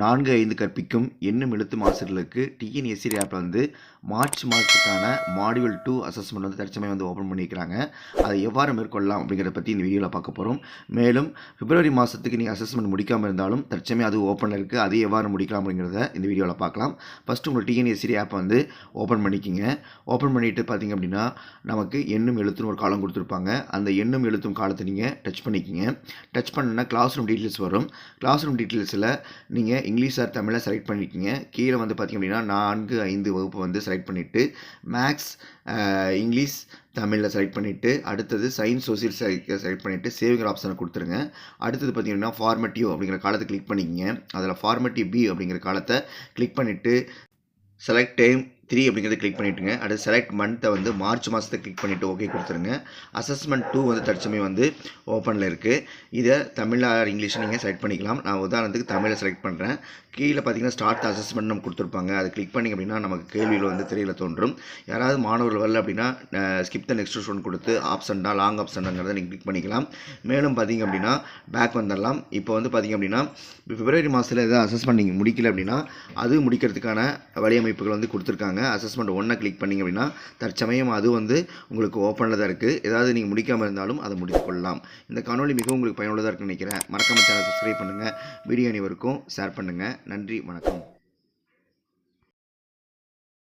நான்கு ஐந்து கற்பிக்கும் எண்ணும் எழுத்து மாஸ்டர்களுக்கு டிஎன்எஸ்சி ஆப்பில் வந்து மார்ச் மாதத்துக்கான மாடியூல் டூ அசஸ்மெண்ட் வந்து தற்சமயம் வந்து ஓப்பன் பண்ணியிருக்கிறாங்க. அதை எவ்வாறு மேற்கொள்ளலாம் அப்படிங்கிறத பற்றி இந்த வீடியோவில் பார்க்க போகிறோம் மேலும் பிப்ரவரி மாதத்துக்கு நீங்கள் அசஸ்மெண்ட் முடிக்காமல் இருந்தாலும் தற்சமயம் அது ஓப்பனில் இருக்குது அதை எவ்வாறு முடிக்கலாம் அப்படிங்கிறத இந்த வீடியோவில் பார்க்கலாம். ஃபஸ்ட்டு உங்கள் டிஎன்எஸ்சி ஆப்பை வந்து ஓப்பன் பண்ணிக்கிங்க. ஓப்பன் பண்ணிவிட்டு பார்த்தீங்க அப்படின்னா நமக்கு எண்ணும் எழுத்துன்னு ஒரு காலம் கொடுத்துருப்பாங்க. அந்த எண்ணும் எழுத்தும் காலத்தை நீங்கள் டச் பண்ணிக்கிங்க. டச் பண்ணுன்னா கிளாஸ் ரூம் டீட்டெயில்ஸ் வரும். கிளாஸ் ரூம் டீட்டெயில்ஸில் நீங்கள் இங்கிலீஷ் ஆர் தமிழை செலக்ட் பண்ணிக்கிங்க கீழே வந்து பார்த்திங்க அப்படின்னா நான்கு ஐந்து வகுப்பு வந்து செலக்ட் பண்ணிவிட்டு மேக்ஸ் இங்கிலீஷ் தமிழில் செலக்ட் பண்ணிவிட்டு அடுத்தது சயின்ஸ் சோசியல் செலக்ட் பண்ணிவிட்டு சேவிங்கிற ஆப்ஷனை கொடுத்துருங்க. அடுத்தது பார்த்தீங்கன்னா ஃபார்மேட்டிவ் அப்படிங்கிற காலத்தை கிளிக் பண்ணிக்கிங்க. அதில் ஃபார்மேட்டிவ் பி அப்படிங்கிற காலத்தை கிளிக் பண்ணிவிட்டு செலக்ட் டைம் த்ரீ அப்படிங்கிறத கிளிக் பண்ணிவிட்டுங்க அடுத்து செலக்ட் மந்த்தை வந்து மார்ச் மாதத்தை கிளிக் பண்ணிவிட்டு ஓகே கொடுத்துருங்க. அசஸ்மெண்ட் டூ வந்து தற்சமயம் வந்து ஓப்பனில் இருக்குது இதை தமிழ் இங்கிலீஷ் இங்கிலீஷை நீங்கள் செலக்ட் பண்ணிக்கலாம். நான் உதாரணத்துக்கு தமிழை செலக்ட் பண்ணுறேன் கீழே பார்த்தீங்கன்னா ஸ்டார்ட் அசஸ்மெண்ட் நம்ம கொடுத்துருப்பாங்க. அதை கிளிக் பண்ணிங்க அப்படின்னா நமக்கு கேள்வியில் வந்து திரையில் தோன்றும். யாராவது மாணவர்கள் வரல அப்படின்னா ஸ்கிப் த நெக்ஸ்ட் ஒன் கொடுத்து ஆப்ஷன்டா லாங் ஆப்ஷன்ங்கிறத நீங்கள் கிளிக் பண்ணிக்கலாம். மேலும் பார்த்தீங்க அப்படின்னா பேக் வந்துடலாம். இப்போ வந்து பார்த்தீங்க அப்படின்னா பிப்ரவரி மாதத்தில் எதாவது அசஸ்மெண்ட் நீங்கள் முடிக்கல அப்படின்னா அது முடிக்கிறதுக்கான வழியமைப்புகள் வந்து கொடுத்துருக்காங்க. அசஸ்மெண்ட் ஒன்றை கிளிக் பண்ணிங்க அப்படின்னா தற்சமயம் அது வந்து உங்களுக்கு ஓப்பனில் தான் இருக்குது ஏதாவது நீங்கள் முடிக்காமல் இருந்தாலும் அதை முடித்துக்கொள்ளலாம். இந்த காணொலி மிகவும் உங்களுக்கு பயனுள்ளதாக இருக்குன்னு நினைக்கிறேன். மறக்காமல் சேனல் சப்ஸ்கிரைப் பண்ணுங்கள் வீடியோ அனைவருக்கும் ஷேர் பண்ணுங்கள் நன்றி வணக்கம்.